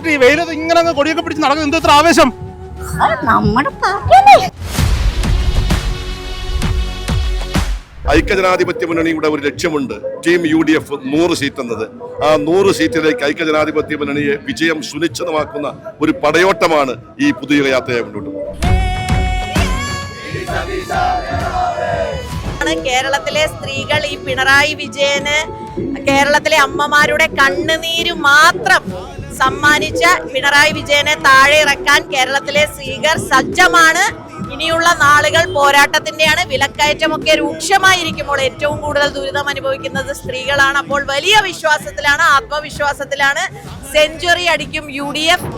പറ്റി ഈ വെയിലത്ത് ഇങ്ങനെ അങ്ങ് കൊടിയൊക്കെ പിടിച്ച് നടക്കുന്നത് എന്ത് ഇത്ര ആവേശം? നമ്മുടെ പാർട്ടിയല്ലേ? ഐക്യജനാധിപത്യ മുന്നണിയുടെ ഒരു ലക്ഷ്യമുണ്ട് ടീം യു ഡി എഫ് നൂറ് സീറ്റ് എന്നത്. ആ നൂറ് സീറ്റിലേക്ക് ഐക്യജനാധിപത്യ മുന്നണിയെ വിജയം സുനിശ്ചിതമാക്കുന്ന ഒരു പടയോട്ടമാണ് ഈ പുതിയ യാത്രയെ മുന്നോട്ട് പോകുന്നത്. കേരളത്തിലെ സ്ത്രീകൾ ഈ പിണറായി വിജയന് കേരളത്തിലെ അമ്മമാരുടെ കണ്ണുനീര് മാത്രം സമ്മാനിച്ച പിണറായി വിജയനെ താഴെ ഇറക്കാൻ കേരളത്തിലെ സ്പീക്കർ സജ്ജമാണ്. ഇനിയുള്ള നാളുകൾ പോരാട്ടത്തിന്റെയാണ്. വിലക്കയറ്റമൊക്കെ രൂക്ഷമായിരിക്കുമ്പോൾ ഏറ്റവും കൂടുതൽ ദുരിതം അനുഭവിക്കുന്നത് സ്ത്രീകളാണ്. അപ്പോൾ വലിയ വിശ്വാസത്തിലാണ് ആത്മവിശ്വാസത്തിലാണ് സെഞ്ചുറി അടിക്കും യു ഡി എഫ്.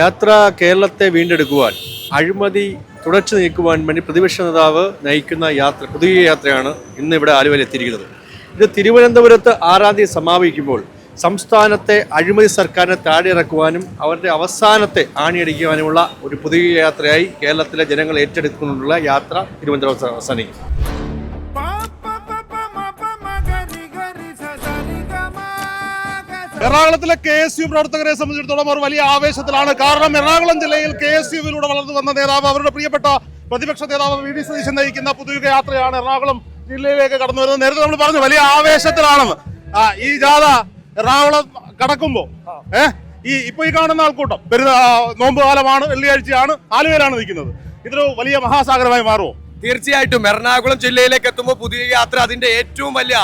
യാത്ര കേരളത്തെ വീണ്ടെടുക്കുവാൻ അഴിമതി തുടച്ചു നീക്കുവാൻ വേണ്ടി പ്രതിപക്ഷ നേതാവ് നയിക്കുന്ന യാത്ര പുതിയ യാത്രയാണ് ഇന്ന് ഇവിടെ ആലുവയിൽ എത്തിയിരിക്കുന്നത്. ഇത് തിരുവനന്തപുരത്ത് ആറാം തീയതി സമാപിക്കുമ്പോൾ സംസ്ഥാനത്തെ അഴിമതി സർക്കാരിനെ താഴെയിറക്കുവാനും അവരുടെ അവസാനത്തെ ആണിയടിക്കുവാനുമുള്ള ഒരു പുതിയ യാത്രയായി കേരളത്തിലെ ജനങ്ങൾ ഏറ്റെടുക്കുന്നുള്ള യാത്ര തിരുവനന്തപുരത്ത് അവസാനിക്കും. എറണാകുളത്തിലെ കെ എസ് യു പ്രവർത്തകരെ സംബന്ധിച്ചിടത്തോളം അവർ വലിയ ആവേശത്തിലാണ്. കാരണം എറണാകുളം ജില്ലയിൽ കെ എസ് യുവിലൂടെ വളർന്നു വന്ന നേതാവ് അവരുടെ പ്രിയപ്പെട്ട പ്രതിപക്ഷ നേതാവ് വി. ഡി. സതീശൻ നയിക്കുന്ന പുതിയ യാത്രയാണ് എറണാകുളം ജില്ലയിലേക്ക് കടന്നു വരുന്നത്. നേരത്തെ നമ്മൾ പറഞ്ഞു വലിയ ആവേശത്തിലാണെന്ന് ഈ ജാഥ എറണാകുളം കടക്കുമ്പോ ഏഹ് ഈ ഇപ്പൊ ഈ കാണുന്ന ആൾക്കൂട്ടം പെരുന്നാ നോമ്പ് കാലമാണ് വെള്ളിയാഴ്ചയാണ് ആലുവയിലാണ് നിൽക്കുന്നത്. ഇതൊരു വലിയ മഹാസാഗരമായി മാറുമോ? തീർച്ചയായിട്ടും. എറണാകുളം ജില്ലയിലേക്ക് എത്തുമ്പോൾ പുതിയ യാത്ര അതിന്റെ ഏറ്റവും വലിയ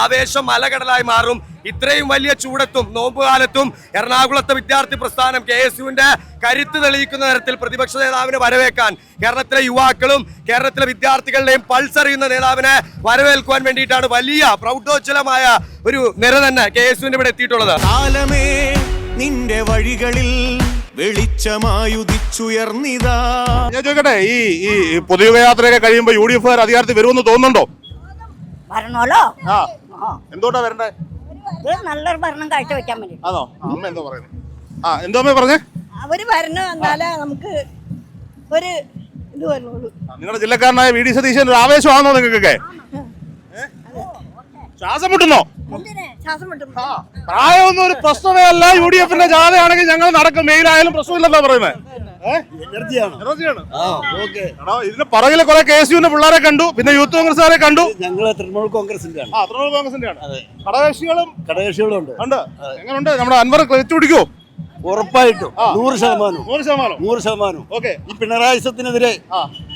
ആവേശം മലകടലായി മാറും. ഇത്രയും വലിയ ചൂടത്തും നോമ്പുകാലത്തും എറണാകുളത്തെ വിദ്യാർത്ഥി പ്രസ്ഥാനം കെ എസ് യുവിന്റെ കരുത്ത് തെളിയിക്കുന്ന തരത്തിൽ പ്രതിപക്ഷ നേതാവിനെ വരവേൽക്കാൻ കേരളത്തിലെ യുവാക്കളും കേരളത്തിലെ വിദ്യാർത്ഥികളുടെയും പൾസ് അറിയുന്ന നേതാവിനെ വരവേൽക്കുവാൻ വേണ്ടിയിട്ടാണ് വലിയ പ്രൗഢോജ്വലമായ ഒരു നിര തന്നെ കെ എസ് യുവിന്റെ ഇവിടെ എത്തിയിട്ടുള്ളത്. കാലമേ നിന്റെ വഴികളിൽ വെളിച്ചമായുദിച്ചുയർന്നിതാ ഞാൻ ചോദിക്കട്ടെ ഈ ഈ പൊതുയുഗയാത്രയൊക്കെ കഴിയുമ്പോൾ യു ഡി എഫുകാർ അധികാരത്തിൽ വരുമെന്ന് തോന്നുന്നുണ്ടോ? വരണമല്ലോ ആ. എന്തോട്ടാ വരണ്ടേ? ഇത് നല്ലൊരു ഭരണം കാഴ്ചവെക്കാൻ വേണ്ടി. ആണോ? അമ്മ എന്തോ പറയുന്നത് ആ എന്തോ അമ്മ പറഞ്ഞേ? അവർ വരണം എന്നാലേ നമുക്ക് ഒരു ഇത് വരുള്ളൂ. ആ, നിങ്ങളുടെ ജില്ലക്കാരനായ വി ഡി സതീശൻ ഒരു ആവേശമാണോ നിങ്ങൾക്കൊക്കെ? ശ്വാസം മുട്ടുന്നോ? എന്തിനെ? ശ്വാസം ആ, പ്രായമൊന്നും ഒരു പ്രശ്നമേ അല്ല. യു ഡി എഫിന്റെ ജാഥയാണെങ്കിൽ ഞങ്ങൾ നടക്കും. മെയിലായാലും പ്രശ്നമില്ലെന്നാ പറയുന്നത് ഇതിന്റെ പറകിൽ കുറെ കെ എസ് യുവിന്റെ പിള്ളേരെ കണ്ടു. പിന്നെ യൂത്ത് കോൺഗ്രസ്സുകാരെ കണ്ടു. ഞങ്ങൾ തൃണമൂൽ കോൺഗ്രസിന്റെ തൃണമൂൽ കോൺഗ്രസിന്റെ ആണ് കടകക്ഷികളും ഘടകകക്ഷികളുണ്ട് ഉണ്ട്. എങ്ങനെയുണ്ട് നമ്മുടെ അൻവർ ക്ലച്ച് പിടിക്കോ ഉറപ്പായിട്ടും. നൂറ് ശതമാനം നൂറ് ശതമാനം നൂറ് ശതമാനം ഓക്കെ. ഈ പിണറായിസത്തിനെതിരെ.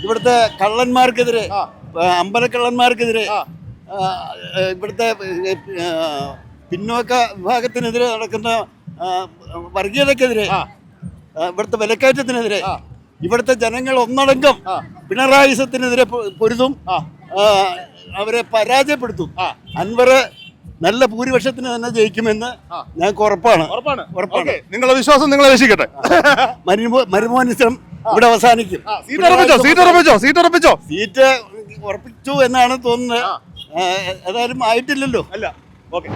ഇവിടുത്തെ കള്ളന്മാർക്കെതിരെ അമ്പലക്കള്ളന്മാർക്കെതിരെ ഇവിടുത്തെ പിന്നോക്ക വിഭാഗത്തിനെതിരെ നടക്കുന്ന വർഗീയതക്കെതിരെ ഇവിടുത്തെ വിലക്കയറ്റത്തിനെതിരെ. ഇവിടുത്തെ ജനങ്ങൾ ഒന്നടങ്കം പിണറായി പിണറായിസത്തിനെതിരെ പൊരുതും അവരെ പരാജയപ്പെടുത്തും. അൻവർ അൻവറ് നല്ല ഭൂരിപക്ഷത്തിന് തന്നെ ജയിക്കുമെന്ന്. ഞങ്ങൾക്ക് ഉറപ്പാണ്. ഉറപ്പാണ്. നിങ്ങളുടെ വിശ്വാസം നിങ്ങളെ രക്ഷിക്കട്ടെ. മരുമോ- മരുമോനിസം ഇവിടെ അവസാനിക്കും. സീറ്റ് ഉറപ്പിച്ചോ സീറ്റ് ഉറപ്പിച്ചോ സീറ്റ് ഉറപ്പിച്ചോ? സീറ്റ് ഉറപ്പിച്ചു എന്നാണ് തോന്നുന്നത്. ഏതായാലും ആയിട്ടില്ലല്ലോ. അല്ല. ഓക്കെ.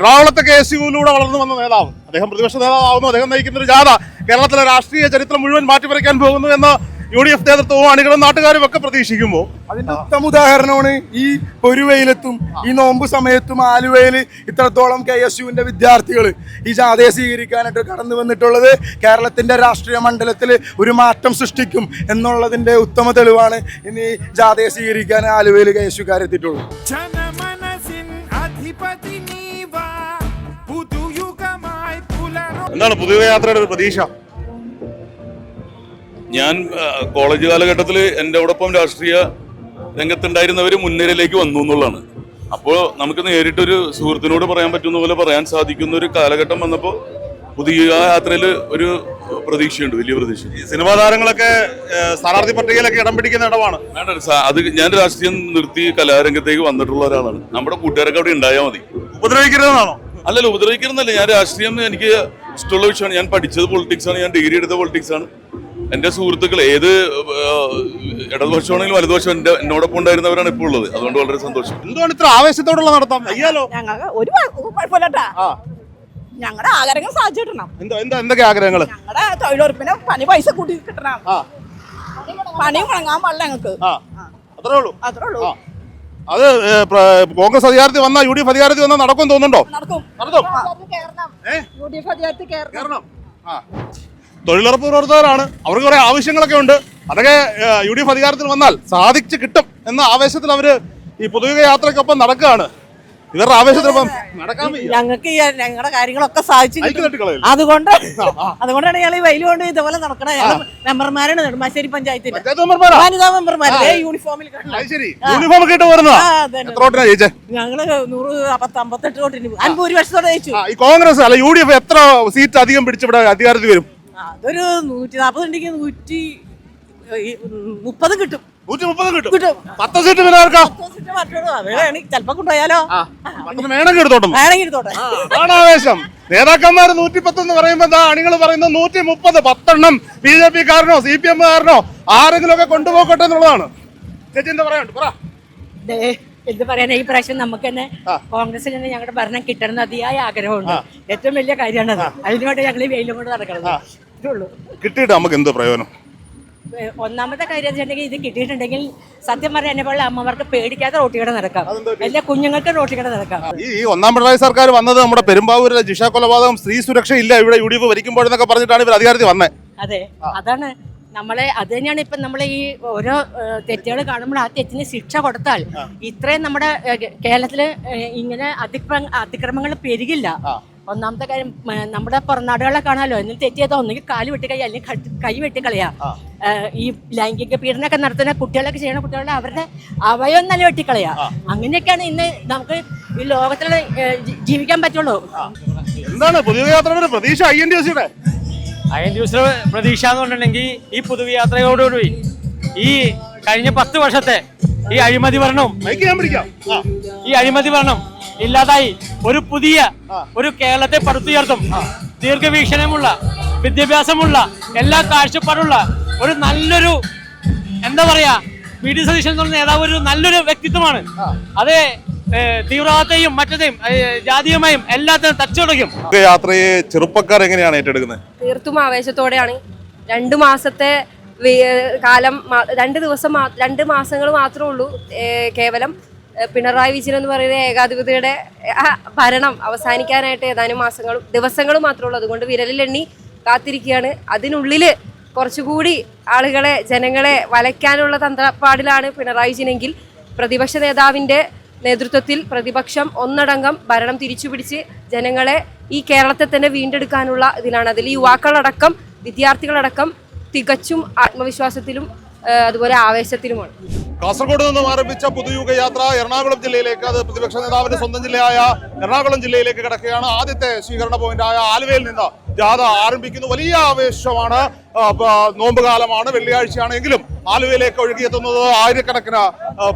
എറണാകുളത്തെ കെ എസ് യുവിലൂടെ വളർന്നു വന്ന നേതാവ് അദ്ദേഹം പ്രതിപക്ഷ നേതാവാകുന്നു അദ്ദേഹം നയിക്കുന്ന ഒരു ജാഥ കേരളത്തിലെ രാഷ്ട്രീയ ചരിത്രം മുഴുവൻ മാറ്റിമറിക്കാൻ പോകുന്നു എന്ന് യു ഡി എഫ് നേതൃത്വവും അണികളും നാട്ടുകാരും ഒക്കെ പ്രതീക്ഷിക്കുമ്പോൾ അതിന്റെ ഉത്തമ ഉദാഹരണമാണ് ഈ പൊരുവയിലെത്തും ഈ നോമ്പ് സമയത്തും ആലുവയിൽ ഇത്രത്തോളം കെ എസ് യുവിന്റെ വിദ്യാർത്ഥികൾ ഈ ജാഥയെ സ്വീകരിക്കാനായിട്ട് കടന്നു വന്നിട്ടുള്ളത് കേരളത്തിന്റെ രാഷ്ട്രീയ മണ്ഡലത്തിൽ ഒരു മാറ്റം സൃഷ്ടിക്കും എന്നുള്ളതിന്റെ ഉത്തമ തെളിവാണ് ഇനി ജാഥയെ സ്വീകരിക്കാൻ ആലുവയിൽ കെ എസ് യുക്കാരെത്തിയിട്ടുള്ളത്. എന്താണ് പുതിയ യാത്രയുടെ ഒരു പ്രതീക്ഷ? ഞാൻ കോളേജ് കാലഘട്ടത്തിൽ എന്റെ ഒപ്പം രാഷ്ട്രീയ രംഗത്തുണ്ടായിരുന്നവർ മുൻനിരയിലേക്ക് വന്നു എന്നുള്ളതാണ്. അപ്പോൾ നമുക്ക് നേരിട്ടൊരു സുഹൃത്തിനോട് പറയാൻ പറ്റുന്ന പോലെ പറയാൻ സാധിക്കുന്ന ഒരു കാലഘട്ടം വന്നപ്പോൾ പുതിയ യാത്രയിൽ ഒരു പ്രതീക്ഷയുണ്ട് വലിയ പ്രതീക്ഷ. ഈ സിനിമാ താരങ്ങളൊക്കെ സ്ഥാനാർത്ഥി പട്ടികയിലൊക്കെ ഇടം പിടിക്കുന്ന ഇടമാണ്. വേണ്ട അത് ഞാൻ രാഷ്ട്രീയം നിർത്തി കലാരംഗത്തേക്ക് വന്നിട്ടുള്ള ഒരാളാണ്. നമ്മുടെ കൂട്ടുകാരൊക്കെ അവിടെ ഉണ്ടായാൽ മതി. ഉപദ്രവിക്കരുതെന്നാണോ? അല്ലല്ലോ ഉപദ്രവിക്കണമെന്നല്ല ഞാൻ രാഷ്ട്രീയം എനിക്ക് ഇഷ്ടമുള്ള വിഷയമാണ്. ഞാൻ പഠിച്ചത് പൊളിറ്റിക്സ് ആണ്. ഞാൻ ഡിഗ്രി എടുത്ത പൊളിറ്റിക്സ് ആണ്. എന്റെ സുഹൃത്തുക്കൾ ഏത് ഇടതുപക്ഷമാണെങ്കിലും വലതുപക്ഷം എന്റെ എന്നോടൊപ്പം ഉണ്ടായിരുന്നവരാണ് ഇപ്പോൾ ഉള്ളത്. അതുകൊണ്ട് വളരെ സന്തോഷം. എന്തുകൊണ്ട് ഇത്ര ആവേശത്തോടുള്ള നടത്താം? അയ്യാലോ? ഞങ്ങൾക്ക് ഒരു കുഴപ്പമില്ലട്ടാ. ഞങ്ങളുടെ ആഗ്രഹങ്ങൾ എന്താ എന്തൊക്കെ ആഗ്രഹങ്ങൾ ഞങ്ങളുടെ തൊഴിലുറപ്പിന് പണി പൈസ കൂട്ടി കിട്ടണം. പണി പണിയും മുടങ്ങാൻ പാടില്ല ഞങ്ങൾക്ക്. അത്രേ ഉള്ളൂ? അത്രേ ഉള്ളൂ. അത് കോൺഗ്രസ് അധികാരത്തിൽ വന്ന യു ഡി എഫ് അധികാരത്തിൽ വന്നാൽ നടക്കും തോന്നുന്നുണ്ടോ? തൊഴിലുറപ്പ് പ്രവർത്തകരാണ്. അവർക്ക് കുറെ ആവശ്യങ്ങളൊക്കെ ഉണ്ട്. അതൊക്കെ യു ഡി എഫ് അധികാരത്തിൽ വന്നാൽ സാധിച്ചു കിട്ടും എന്ന ആവേശത്തിൽ അവർ ഈ പൊതുവിക യാത്രയ്ക്കൊപ്പം നടക്കുകയാണ്. ഇവരുടെ ആവേശത്തിനൊപ്പം നടക്കാൻ വയ്യ. ഞങ്ങൾക്ക് ഞങ്ങളുടെ കാര്യങ്ങളൊക്കെ സാധിച്ചു ഐക്യ കിട്ടും. തട്ടിക്കളയല്ലേ? അതുകൊണ്ട്. അതുകൊണ്ടാണ് ഞങ്ങൾ ഈ വെയിൽ കൊണ്ട് ഇതുപോലെ നടക്കണത് ഞങ്ങൾ മെമ്പർമാരാണ് നെടുമ്പാശ്ശേരി പഞ്ചായത്തിൽ പഞ്ചായത്ത് മെമ്പർമാരാ? വനിതാ മെമ്പർമാർ ആ. യൂണിഫോമിൽ. അത് ശരി യൂണിഫോം ഒക്കെ ഇട്ട് വരുന്നതാ ആ, അതന്നെ. എത്ര വോട്ടിനാ ജയിച്ചേ ഞങ്ങൾ നൂറ് പത്ത് അമ്പത്തെട്ട് തൊട്ടിന് ജയിച്ചു ആ, ഈ കോൺഗ്രസ് അല്ല യു ഡി എഫ് എത്ര സീറ്റ് അധികം പിടിച്ചിവിടെ അധികാരത്തിൽ വരും അതൊരു നൂറ്റി നാൽപ്പത് ഉണ്ടെങ്കിൽ നൂറ്റി ഈ, ഉം, മുപ്പത് കിട്ടും നൂറ്റി മുപ്പത് കിട്ടും. കിട്ടും. പത്ത് സീറ്റ് പിന്നെ ആർക്കാ? ചിലപ്പോ കൊണ്ടുപോയാലോ? പത്തിന് വേണമെങ്കിൽ എടുത്തോട്ടും വേണമെങ്കിൽ ഇരുത്തോട്ടെ അതാണ് ആവേശം. നേതാക്കന്മാർ നൂറ്റി പത്ത് എന്ന് പറയുമ്പോ എന്താ അണികൾ പറയുന്നത് നൂറ്റി മുപ്പത് പത്തെണ്ണം ബി ജെ പി കാരനോ സി പി എം കാരനോ ആരെങ്കിലും ഒക്കെ കൊണ്ടുപോകട്ടെ എന്നുള്ളതാണ്. ചേച്ചി എന്താ പറയാനുണ്ട്? പറ. എന്ത് പറയാനാ ഈ പ്രാവശ്യം നമുക്ക് തന്നെ കോൺഗ്രസിൽ തന്നെ ഞങ്ങളുടെ ഭരണം കിട്ടണം അതിയായ ആഗ്രഹമുണ്ട്. ഏറ്റവും വലിയ കാര്യമാണത്. അതിനുവേണ്ടി ഞങ്ങൾ ഈ വെയിലും കൊണ്ട് നടക്കണം കിട്ടിയിട്ട് നമുക്ക് എന്ത് പ്രയോജനം? ഒന്നാമത്തെ കാര്യം എന്ന് വെച്ചിട്ടുണ്ടെങ്കിൽ ഇത് കിട്ടിയിട്ടുണ്ടെങ്കിൽ സത്യം പറഞ്ഞ എന്നെ പോലെ അമ്മമാർക്ക് പേടിക്കാതെ റോട്ടിലൂടെ നടക്കാം. എല്ലാ കുഞ്ഞുങ്ങൾക്ക് കട നടക്കാം. ഈ ഒന്നാം പിണറായി സർക്കാർ വന്നത് നമ്മുടെ പെരുമ്പാവൂരിലെ ജിഷ കൊലപാതകം സ്ത്രീ സുരക്ഷ ഇല്ല ഇവിടെ യു ഡി എഫ് ഭരിക്കുമ്പോഴെന്നൊക്കെ പറഞ്ഞിട്ടാണ് ഇവർ അധികാരത്തിൽ വന്നത് അതെ അതാണ് നമ്മളെ അത് തന്നെയാണ് ഇപ്പം നമ്മൾ ഈ ഓരോ തെറ്റുകൾ കാണുമ്പോൾ ആ തെറ്റിന് ശിക്ഷ കൊടുത്താൽ ഇത്രയും നമ്മുടെ കേരളത്തിൽ ഇങ്ങനെ അതിക്രമ അതിക്രമങ്ങൾ പെരുകില്ല. ഒന്നാമത്തെ കാര്യം നമ്മുടെ പുറനാടുകളെ കാണാലോ? എന്നും തെറ്റിയത്? ഒന്നുകിൽ കാൽ വെട്ടിക്കളയുക അല്ലെങ്കിൽ കട്ട്- കൈ വെട്ടി ഏഹ്, ഈ ലൈംഗിക പീഡനമൊക്കെ നടത്തുന്ന കുട്ടികളൊക്കെ ചെയ്യുന്ന കുട്ടികളുടെ അവരുടെ അവയവം തന്നെ വെട്ടിക്കളയാ അങ്ങനെയൊക്കെയാണ് ഇന്ന് നമുക്ക് ഈ ലോകത്തിൽ ജീവിക്കാൻ പറ്റുള്ളൂ. എന്താണ് പുതിയ യാത്രയുടെ ഒരു പ്രതീക്ഷ? I N D I N ന്യൂസിലെ പ്രതീക്ഷ എന്ന് പറഞ്ഞിട്ടുണ്ടെങ്കിൽ ഈ പൊതുയാത്രയോടുകൂടി ഈ കഴിഞ്ഞ പത്ത് വർഷത്തെ ഈ അഴിമതി ഭരണവും ആ. ഈ അഴിമതി ഭരണം ഇല്ലാതായി. ഒരു പുതിയ ഒരു കേരളത്തെ പടുത്തുയർത്തും. ദീർഘവീക്ഷണമുള്ള വിദ്യാഭ്യാസമുള്ള എല്ലാ കാഴ്ചപ്പാടുള്ള ഒരു നല്ലൊരു എന്താ പറയാ വി ഡി സതീശൻ എന്ന് പറഞ്ഞ നേതാവ് ഒരു നല്ലൊരു വ്യക്തിത്വമാണ്. അത് തീവ്രവാദത്തെയും മറ്റതെയും ജാതിയുമായും എല്ലാത്തിനും തച്ചുടയ്ക്കും യാത്രയെ ചെറുപ്പക്കാർ എങ്ങനെയാണ് ഏറ്റെടുക്കുന്നത്? തീർത്തും ആവേശത്തോടെയാണ്. രണ്ടു മാസത്തെ കാലം രണ്ട് ദിവസം രണ്ട് മാസങ്ങൾ മാത്രമേ ഉള്ളൂ കേവലം. പിണറായി വിജയൻ എന്ന് പറയുന്ന ഏകാധിപതിയുടെ ഭരണം അവസാനിക്കാനായിട്ട് ഏതാനും മാസങ്ങളും ദിവസങ്ങളും മാത്രമേ ഉള്ളൂ. അതുകൊണ്ട് വിരലിലെണ്ണി കാത്തിരിക്കുകയാണ്. അതിനുള്ളിൽ കുറച്ചുകൂടി ആളുകളെ ജനങ്ങളെ വലയ്ക്കാനുള്ള തന്ത്രപ്പാടിലാണ് പിണറായി വിജയനെങ്കിൽ പ്രതിപക്ഷ നേതാവിന്റെ നേതൃത്വത്തിൽ പ്രതിപക്ഷം ഒന്നടങ്കം ഭരണം തിരിച്ചുപിടിച്ച് ജനങ്ങളെ ഈ കേരളത്തെ തന്നെ വീണ്ടെടുക്കാനുള്ള ഇതിലാണ്. അതിൽ യുവാക്കളടക്കം വിദ്യാർത്ഥികളടക്കം തികച്ചും ആത്മവിശ്വാസത്തിലും അതുപോലെ ആവേശത്തിലുമാണ്. കാസർഗോഡ് നിന്നും ആരംഭിച്ച പുതുയുഗ യാത്ര എറണാകുളം ജില്ലയിലേക്ക് അത് പ്രതിപക്ഷ നേതാവിന്റെ സ്വന്തം ജില്ലയായ എറണാകുളം ജില്ലയിലേക്ക് കിടക്കുകയാണ്. ആദ്യത്തെ സ്വീകരണ പോയിന്റായ ആലുവയിൽ നിന്ന് ജാഥ ആരംഭിക്കുന്നു. വലിയ ആവേശമാണ് നോമ്പ് കാലമാണ് നോമ്പുകാലമാണ് വെള്ളിയാഴ്ചയാണെങ്കിലും ആലുവയിലേക്ക് ഒഴുകിയെത്തുന്നത്. ആയിരക്കണക്കിന്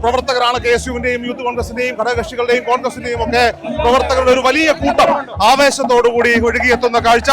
പ്രവർത്തകരാണ് കെ എസ് യുവിന്റെയും യൂത്ത് കോൺഗ്രസിന്റെയും ഘടകകക്ഷികളുടെയും കോൺഗ്രസിന്റെയും ഒക്കെ പ്രവർത്തകരുടെ ഒരു വലിയ കൂട്ടം ആവേശത്തോടുകൂടി ഒഴുകിയെത്തുന്ന കാഴ്ച.